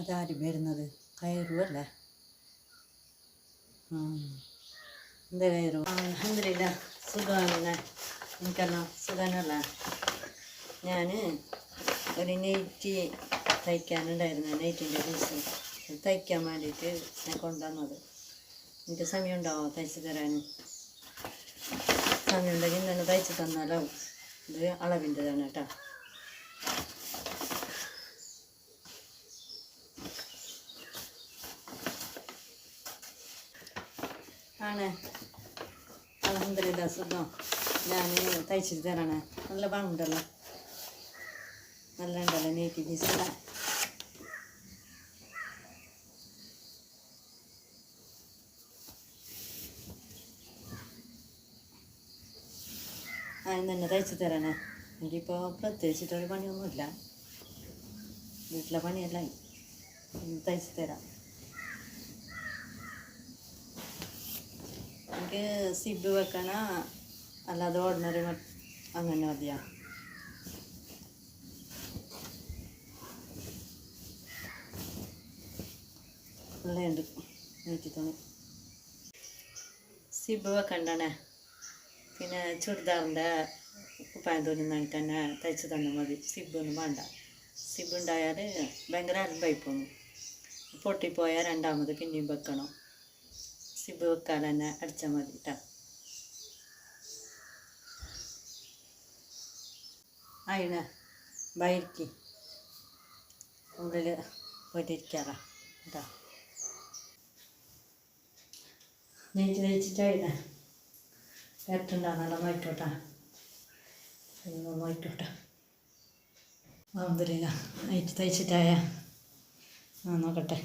അതാരും വരുന്നത്? കയറുമല്ലേ ആ. എന്താ കയറു? അഹമ്മദില്ല സുഖമാണ് എനിക്കെല്ലാം സുഖമല്ല ഞാൻ ഒരു നെയ്റ്റ് തയ്ക്കാനുണ്ടായിരുന്നു നെയ്റ്റിന്റെ പീസ്. തയ്ക്കാൻ വേണ്ടിയിട്ട് ഞാൻ കൊണ്ടുവന്നത്. എനിക്ക് സമയം ഉണ്ടാവോ തയ്ച്ച് തരാൻ സമയം ഉണ്ടെങ്കിൽ ഇന്നലെ തയ്ച്ച് തന്നാലോ? ഇത് അളവിന്റെതാണ് കേട്ടോ. ആണ്. അലഹമില്ല സുഖം. ഞാൻ തയ്ച്ചിട്ട് തരണേ. നല്ല ഭംഗിണ്ടല്ലോ നല്ല ഉണ്ടല്ലോ നെയ്റ്റി പീസല്ല ഇന്ന് തന്നെ തയ്ച്ചു തരണേ. എനിക്കിപ്പോൾ പ്രത്യേകിച്ചിട്ടൊരു പണിയൊന്നുമില്ല. വീട്ടിലെ പണിയല്ല തയ്ച്ച് തരാം. എനിക്ക് സിബ് വെക്കണ അല്ലാതെ ഓർഡിനറി അങ്ങനെ മതിയാ. ഉള്ളുണ്ട് നൂറ്റി തുണി സിബ് വെക്കണ്ടണേ? പിന്നെ ചുരിദാറിന്റെ കുപ്പായം തുണി നന്നായിട്ട് തന്നെ തയ്ച്ച് തന്നെ മതി. സിബൊന്നും വേണ്ട. സിബ് ഉണ്ടായാൽ ഭയങ്കര അൽബായി പോകുന്നു പൊട്ടിപ്പോയാൽ രണ്ടാമത് പിന്നെയും വെക്കണം. സിബ് വെക്കാൻ തന്നെ അടിച്ചാൽ മതി കേട്ടോ അയിന ബൈക്ക്. ഉള്ളിൽ പോയിട്ടിരിക്കാറ. കേട്ടോ നെയ്ച്ച് തയ്ച്ചിട്ടായിന കരട്ടുണ്ടാകുന്നല്ല നോയിക്കോട്ടെ നോയിക്കോട്ടെ അമ്പരില്ല നെയ്ച്ച് തയ്ച്ചിട്ടായ. ആ നോക്കട്ടെ.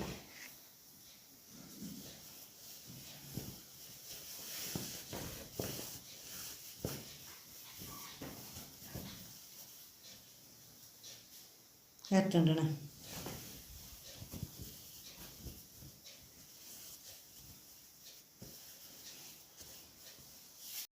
കരട്ടുണ്ടണേ